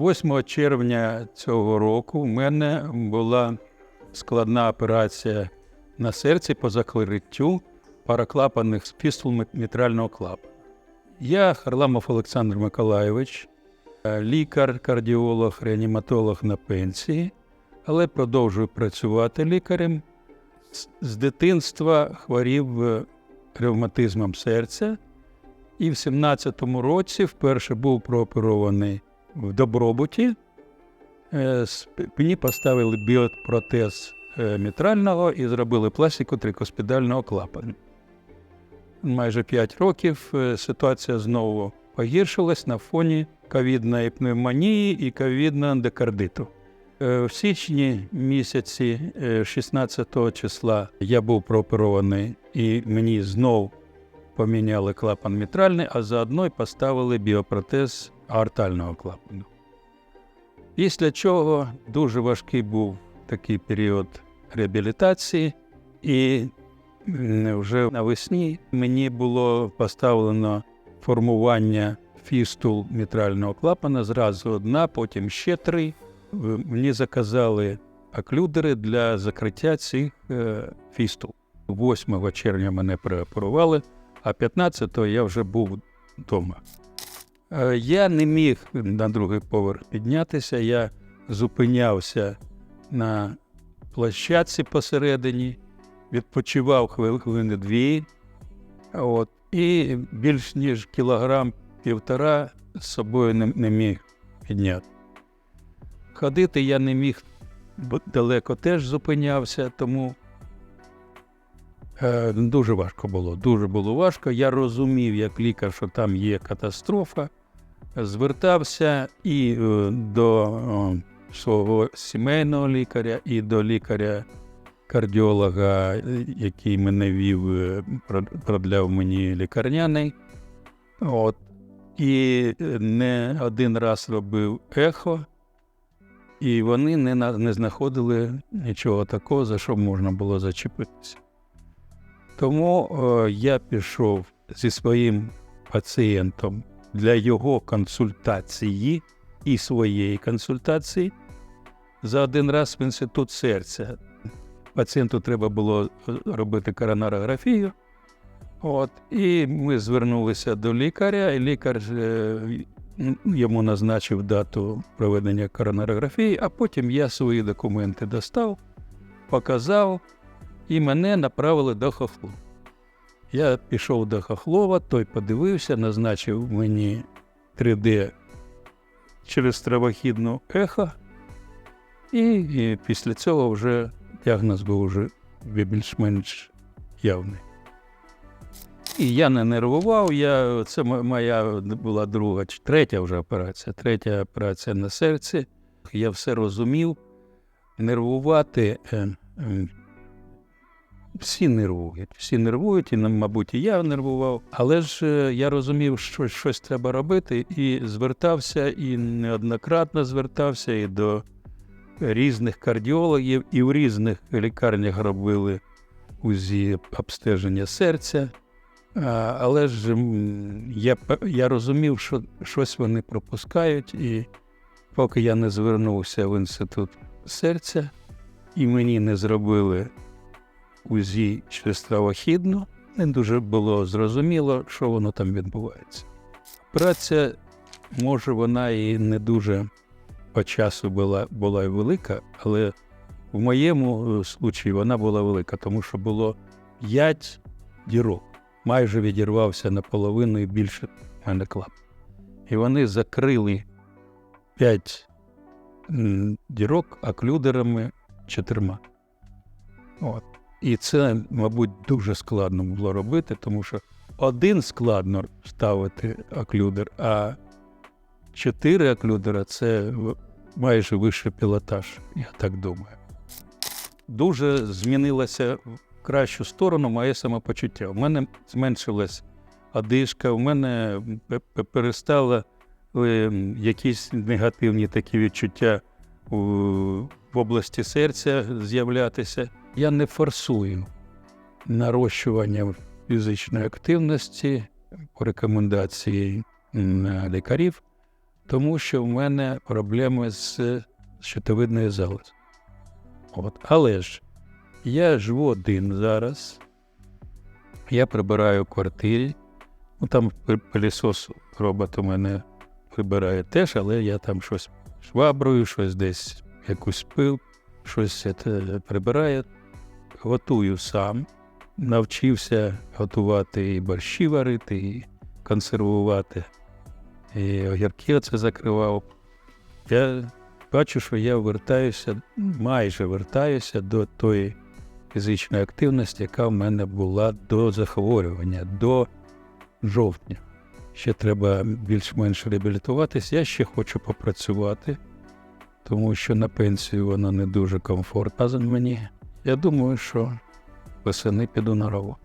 8 червня цього року в мене була складна операція на серці по закриттю параклапаних фістул мітрального клапана. Я Харламов Олександр Миколайович, е, лікар, кардіолог, реаніматолог на пенсії, але продовжую працювати лікарем. З- дитинства хворів е, ревматизмом серця і в 17-му році вперше був прооперований в добробуті. Е, Мені поставили біопротез е, мітрального і зробили пластику трикоспідального клапану. Майже 5 років е, ситуація знову погіршилась на фоні ковідної пневмонії і ковідного ендокардиту. Е, В січні місяці, е, 16 числа, я був прооперований і мені знов поміняли клапан мітральний, а заодно й поставили біопротез аортального клапану. Після чого дуже важкий був такий період реабілітації, і вже навесні мені було поставлено формування фістул мітрального клапана, зразу одна, потім ще три. Мені заказали оклюдери для закриття цих е, фістул. 8 червня мене прооперували, а 15-го я вже був вдома. Е, Я не міг на другий поверх піднятися, я зупинявся на площадці посередині, відпочивав хвилини дві, от, і більш ніж кілограм півтора з собою не, не міг підняти. Ходити я не міг, бо далеко теж зупинявся, тому е, дуже важко було. Дуже було важко. Я розумів, як лікар, що там є катастрофа. Звертався і е, до свого сімейного лікаря, і до лікаря кардіолога, який мене вів, е, продляв мені лікарняний. От. І е, не один раз робив ехо, і вони не, не знаходили нічого такого, за що можна було зачепитися. Тому е, я пішов зі своїм пацієнтом для його консультації і своєї консультації за один раз в інститут серця. Пацієнту треба було е, робити коронарографію. От, і ми звернулися до лікаря, і лікар е, йому назначив дату проведення коронарографії, а потім я свої документи достав, показав, і мене направили до Хохлу. Я пішов до Хохлова, той подивився, назначив мені 3D через травохідну ехо, і, і після цього вже діагноз був вже більш-менш явний. І я не нервував, я, це моя була друга, чи третя вже операція, третя операція на серці. Я все розумів. Нервувати е, е, всі нервують, всі нервують, і, мабуть, і я нервував. Але ж е, я розумів, що щось треба робити, і звертався, і неоднократно звертався і до різних кардіологів, і в різних лікарнях робили УЗІ обстеження серця. Але ж я, я розумів, що щось вони пропускають, і поки я не звернувся в інститут серця, і мені не зробили УЗІ через травохідну, не дуже було зрозуміло, що воно там відбувається. Праця, може, вона і не дуже по часу була, була велика, але в моєму е, случаї вона була велика, тому що було 5 дірок. Майже відірвався наполовину і більше мене клап. І вони закрили 5 дірок оклюдерами чотирма. От. І це, мабуть, дуже складно було робити, тому що один складно ставити оклюдер, а чотири оклюдера це майже вищий пілотаж, я так думаю. Дуже змінилося в кращу сторону моє самопочуття. У мене зменшилась одишка, у мене пе- пе- перестали е, якісь негативні такі відчуття в області серця з'являтися. Я не форсую нарощування фізичної активності по рекомендації лікарів, тому що в мене проблеми з щитовидною залозою. От. Але ж я живу один зараз. Я прибираю квартирі. Ну, там пи- пилісос робот у мене прибирає теж, але я там щось шваброю, щось десь якусь пил, щось це, прибираю. Готую сам. Навчився готувати і борщі варити, і консервувати. І огірки оце закривав. Я бачу, що я вертаюся, майже вертаюся до тої фізичної активності, яка в мене була до захворювання, до жовтня. Ще треба більш-менш реабілітуватись. Я ще хочу попрацювати, тому що на пенсію вона не дуже комфортна мені. Я думаю, що весени піду на роботу.